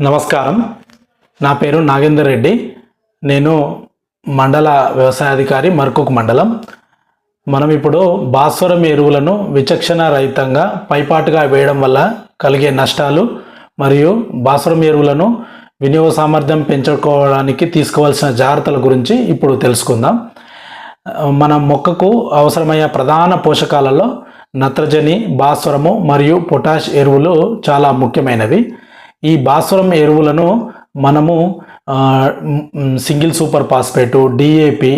నమస్కారం. నా పేరు నాగేందర్ రెడ్డి. నేను మండల వ్యవసాయాధికారి మర్కుక్ మండలం. మనం ఇప్పుడు భాస్వరం ఎరువులను విచక్షణ రహితంగా పైపాటుగా వేయడం వల్ల కలిగే నష్టాలు మరియు భాస్వరం ఎరువులను వినియోగ సామర్థ్యం పెంచుకోవడానికి తీసుకోవాల్సిన జాగ్రత్తల గురించి ఇప్పుడు తెలుసుకుందాం. మన మొక్కకు అవసరమయ్యే ప్రధాన పోషకాలలో నత్రజని భాస్వరము మరియు పొటాష్ ఎరువులు చాలా ముఖ్యమైనవి. ఈ భాస్వరం ఎరువులను మనము single super phosphate DAP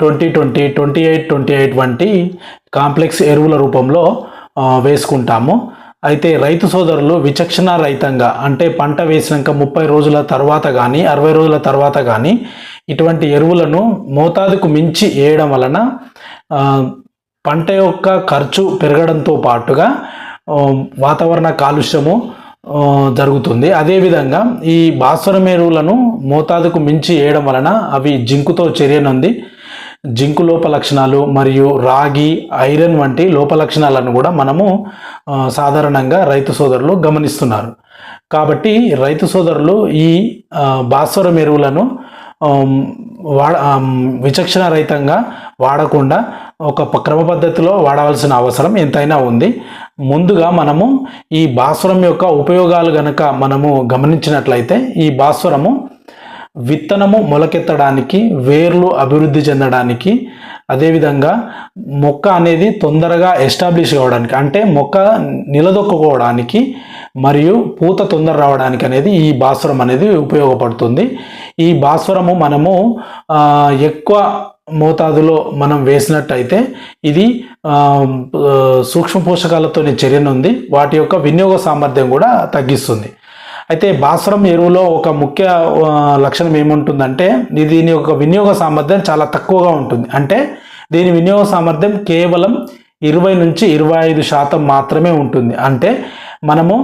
twenty twenty twenty eight twenty eight వంటి కాంప్లెక్స్ ఎరువుల రూపంలో వేసుకుంటాము. అయితే రైతు సోదరులు విచక్షణ రహితంగా అంటే పంట వేసినాక ముప్పై రోజుల తర్వాత కానీ అరవై రోజుల తర్వాత కానీ ఇటువంటి ఎరువులను మోతాదుకు మించి వేయడం వలన పంట యొక్క ఖర్చు పెరగడంతో పాటుగా వాతావరణ కాలుష్యము జరుగుతుంది. అదేవిధంగా ఈ భాస్వరం ఎరువులను మోతాదుకు మించి వేయడం వలన అవి జింకుతో చర్యనుంది. జింకు లోప లక్షణాలు మరియు రాగి ఐరన్ వంటి లోప లక్షణాలను కూడా మనము సాధారణంగా రైతు సోదరులు గమనిస్తున్నారు. కాబట్టి రైతు సోదరులు ఈ భాస్వరం ఎరువులను వాడ విచక్షణ రహితంగా వాడకుండా ఒక క్రమ పద్ధతిలో వాడవలసిన అవసరం ఎంతైనా ఉంది. ముందుగా మనము ఈ భాస్వరం యొక్క ఉపయోగాలు గనక మనము గమనించినట్లయితే ఈ భాస్వరము విత్తనము మొలకెత్తడానికి వేర్లు అభివృద్ధి చెందడానికి అదేవిధంగా మొక్క అనేది తొందరగా ఎస్టాబ్లిష్ కావడానికి అంటే మొక్క నిలదొక్కుకోవడానికి మరియు పూత తొందర రావడానికి అనేది ఈ భాస్వరం అనేది ఉపయోగపడుతుంది. ఈ భాస్వరము మనము ఎక్కువ మోతాదులో మనం వేసినట్టయితే ఇది సూక్ష్మ పోషకాలతోనే చర్యనుంది వాటి యొక్క వినియోగ సామర్థ్యం కూడా తగ్గిస్తుంది. అయితే భాస్వరం ఎరువులో ఒక ముఖ్య లక్షణం ఏముంటుందంటే దీని యొక్క వినియోగ సామర్థ్యం చాలా తక్కువగా ఉంటుంది. అంటే దీని వినియోగ సామర్థ్యం కేవలం ఇరవై నుంచి ఇరవై ఐదు శాతం మాత్రమే ఉంటుంది. అంటే మనము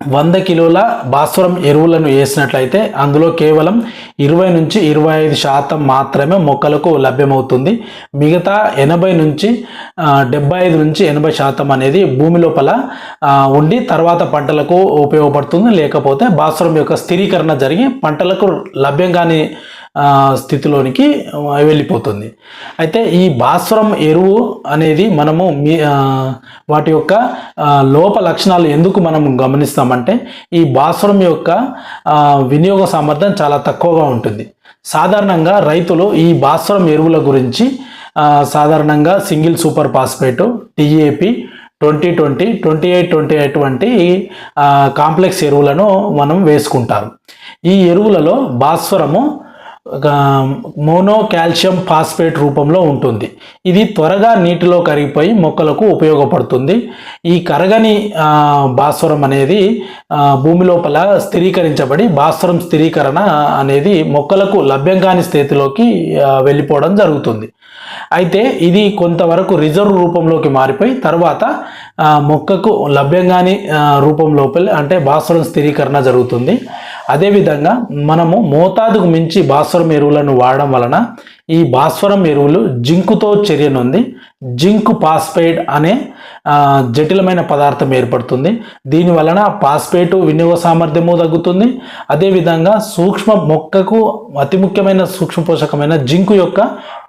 వంద కిలోల భాస్వరం ఎరువులను వేసినట్లయితే అందులో కేవలం ఇరవై నుంచి ఇరవై ఐదు శాతం మాత్రమే మొక్కలకు లభ్యమవుతుంది. మిగతా ఎనభై నుంచి డెబ్బై ఐదు నుంచి ఎనభై శాతం అనేది భూమి లోపల ఉండి తర్వాత పంటలకు ఉపయోగపడుతుంది. లేకపోతే భాస్వరం యొక్క స్థిరీకరణ జరిగి పంటలకు లభ్యం కాని స్థితిలోనికి వెళ్ళిపోతుంది. అయితే ఈ భాస్వరం ఎరువు అనేది మనము మీ వాటి యొక్క లోప లక్షణాలు ఎందుకు మనం గమనిస్తామంటే ఈ భాస్వరం యొక్క వినియోగ సామర్థ్యం చాలా తక్కువగా ఉంటుంది. సాధారణంగా రైతులు ఈ భాస్వరం ఎరువుల గురించి సాధారణంగా single super phosphate DAP twenty twenty twenty eight twenty eight వంటి కాంప్లెక్స్ ఎరువులను మనం వేసుకుంటారు. ఈ ఎరువులలో భాస్వరము మోనో కాల్షియం ఫాస్ఫేట్ రూపంలో ఉంటుంది. ఇది త్వరగా నీటిలో కరిగిపోయి మొక్కలకు ఉపయోగపడుతుంది. ఈ కరగని భాస్వరం అనేది భూమి లోపల స్థిరీకరించబడి భాస్వరం స్థిరీకరణ అనేది మొక్కలకు లభ్యం కాని స్థితిలోకి వెళ్ళిపోవడం జరుగుతుంది. అయితే ఇది కొంతవరకు రిజర్వ్ రూపంలోకి మారిపోయి తర్వాత మొక్కకు లభ్యంగాని రూపం లోపల అంటే భాస్వరం స్థిరీకరణ జరుగుతుంది. అదేవిధంగా మనము మోతాదుకు మించి భాస్వరం ఎరువులను వాడడం వలన ఈ భాస్వరం ఎరువులు జింకుతో చర్యనుంది. జింక్ పాస్పేట్ అనే జటిలమైన పదార్థం ఏర్పడుతుంది. దీని వలన పాస్పేటు వినియోగ సామర్థ్యము తగ్గుతుంది. అదేవిధంగా సూక్ష్మ మొక్కకు అతి ముఖ్యమైన సూక్ష్మ పోషకమైన జింకు యొక్క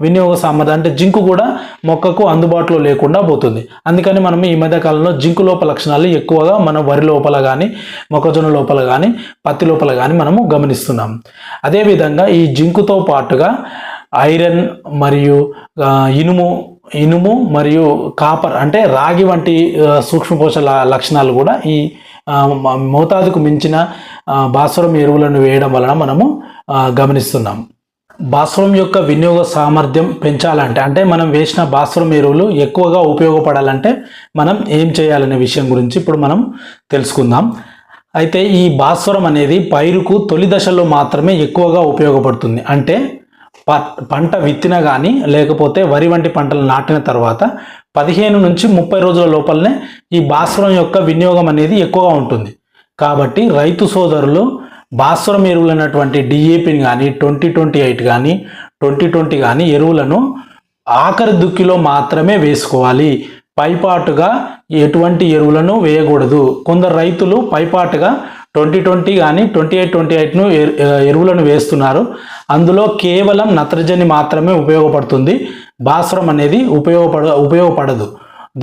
వినియోగ సామర్థ్యం అంటే జింకు కూడా మొక్కకు అందుబాటులో లేకుండా పోతుంది. అందుకని మనం ఈ మధ్య కాలంలో జింకు లోప లక్షణాలు ఎక్కువగా మన వరి లోపల కానీ మొక్కజొన్న లోపల కానీ పత్తి లోపల కానీ మనము గమనిస్తున్నాం. అదేవిధంగా ఈ జింకుతో పాటుగా ఐరన్ మరియు ఇనుము ఇనుము మరియు కాపర్ అంటే రాగి వంటి ఆ, సూక్ష్మ పోషక లక్షణాలు కూడా ఈ మోతాదుకు మించిన భాస్వరం ఎరువులను వేయడం వలన మనము గమనిస్తున్నాం. భాస్వరం యొక్క వినియోగ సామర్థ్యం పెంచాలంటే అంటే మనం వేసిన భాస్వరం ఎరువులు ఎక్కువగా ఉపయోగపడాలంటే మనం ఏం చేయాలనే విషయం గురించి ఇప్పుడు మనం తెలుసుకుందాం. అయితే ఈ భాస్వరం అనేది పైరుకు తొలి దశలో మాత్రమే ఎక్కువగా ఉపయోగపడుతుంది. అంటే పంట విత్తిన కానీ లేకపోతే వరి వంటి పంటలు నాటిన తర్వాత పదిహేను నుంచి ముప్పై రోజుల లోపలనే ఈ భాస్వరం యొక్క వినియోగం అనేది ఎక్కువగా ఉంటుంది. కాబట్టి రైతు సోదరులు భాస్వరం ఎరువులైనటువంటి డిఏపిని కానీ ట్వంటీ ట్వంటీ ఎయిట్ కానీ ట్వంటీ ట్వంటీ కానీ ఎరువులను ఆఖరి దుక్కిలో మాత్రమే వేసుకోవాలి. పైపాటుగా ఎటువంటి ఎరువులను వేయకూడదు. కొందరు రైతులు పైపాటుగా ట్వంటీ ట్వంటీ కానీ ట్వంటీ ఎయిట్ ట్వంటీ ఎయిట్ను ఎరువులను వేస్తున్నారు. అందులో కేవలం నత్రజని మాత్రమే ఉపయోగపడుతుంది. భాస్వరం అనేది ఉపయోగపడ ఉపయోగపడదు.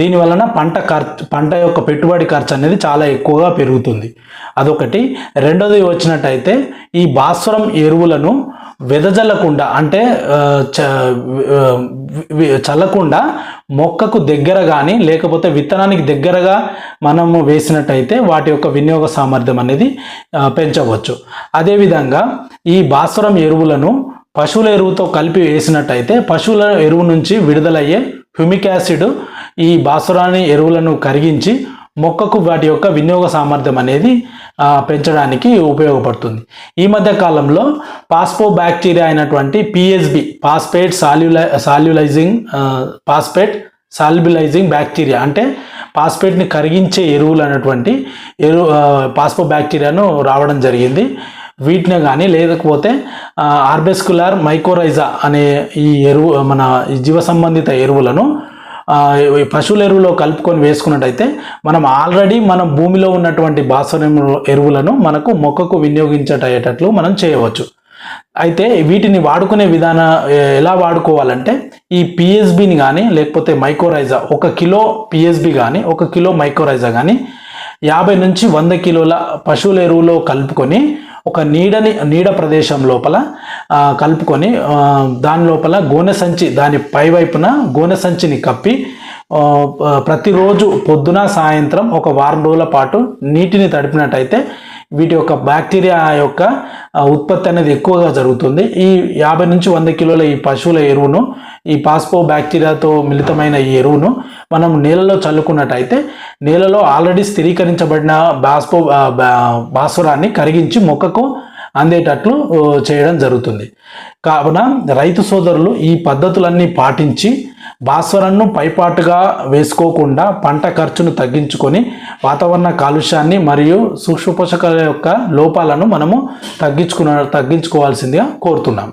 దీని వలన పంట ఖర్చు పంట యొక్క పెట్టుబడి ఖర్చు అనేది చాలా ఎక్కువగా పెరుగుతుంది. అదొకటి. రెండోది వచ్చినట్టయితే ఈ భాస్వరం ఎరువులను వెదజల్లకుండా అంటే చ- చల్లకుండా మొక్కకు దగ్గర కానీ లేకపోతే విత్తనానికి దగ్గరగా మనము వేసినట్టయితే వాటి యొక్క వినియోగ సామర్థ్యం అనేది పెంచవచ్చు. అదేవిధంగా ఈ భాస్వరం ఎరువులను పశువుల ఎరువుతో కలిపి వేసినట్టయితే పశువుల ఎరువు నుంచి విడుదలయ్యే హ్యూమిక్ యాసిడ్ ఈ భాస్వరాన్ని ఎరువులను కరిగించి మొక్కకు వాటి యొక్క వినియోగ సామర్థ్యం అనేది పెంచడానికి ఉపయోగపడుతుంది. ఈ మధ్య కాలంలో పాస్పో బ్యాక్టీరియా అయినటువంటి పిఎస్బి పాస్పేట్ సాల్యులై సాల్యులైజింగ్ పాస్పేట్ సాల్బిలైజింగ్ బ్యాక్టీరియా అంటే పాస్పేట్ని కరిగించే ఎరువులు అనేటువంటి ఎరువు పాస్పో బ్యాక్టీరియాను రావడం జరిగింది. వీటిని కానీ లేకపోతే ఆర్బెస్కులార్ మైకోరైజా అనే ఈ ఎరువు మన ఈ జీవ సంబంధిత ఎరువులను పశువుల ఎరువులో కలుపుకొని వేసుకున్నట్టయితే మనం ఆల్రెడీ మనం భూమిలో ఉన్నటువంటి భాస్వరం ఎరువులను మనకు మొక్కకు వినియోగించటయ్యేటట్లు మనం చేయవచ్చు. అయితే వీటిని వాడుకునే విధాన ఎలా వాడుకోవాలంటే ఈ పిఎస్బిని కానీ లేకపోతే మైకోరైజా ఒక కిలో పిఎస్బి కానీ ఒక కిలో మైకోరైజా కానీ యాభై నుంచి వంద కిలోల పశువుల ఎరువులో కలుపుకొని ఒక నీడని నీడ ప్రదేశం లోపల కలుపుకొని దాని లోపల గోనె సంచి దాని పై వైపున గోనె సంచిని కప్పి ప్రతిరోజు పొద్దున సాయంత్రం ఒక వారం రోజుల పాటు నీటిని తడిపినట్టయితే వీటి యొక్క బ్యాక్టీరియా యొక్క ఉత్పత్తి అనేది ఎక్కువగా జరుగుతుంది. ఈ యాభై నుంచి వంద కిలోల ఈ పశువుల ఎరువును ఈ పాస్పో బ్యాక్టీరియాతో మిళితమైన ఈ ఎరువును మనం నేలలో చల్లుకున్నట్టయితే నేలలో ఆల్రెడీ స్థిరీకరించబడిన బాస్పో బా- భాస్వరాన్ని కరిగించి మొక్కకు అందేటట్లు చేయడం జరుగుతుంది. కావున రైతు సోదరులు ఈ పద్ధతులన్నీ పాటించి భాస్వరంను పైపాటుగా వేసుకోకుండా పంట ఖర్చును తగ్గించుకొని వాతావరణ కాలుష్యాన్ని మరియు సూక్ష్మపోషకాల యొక్క లోపాలను మనము తగ్గించుకున్న తగ్గించుకోవాల్సిందిగా కోరుతున్నాం.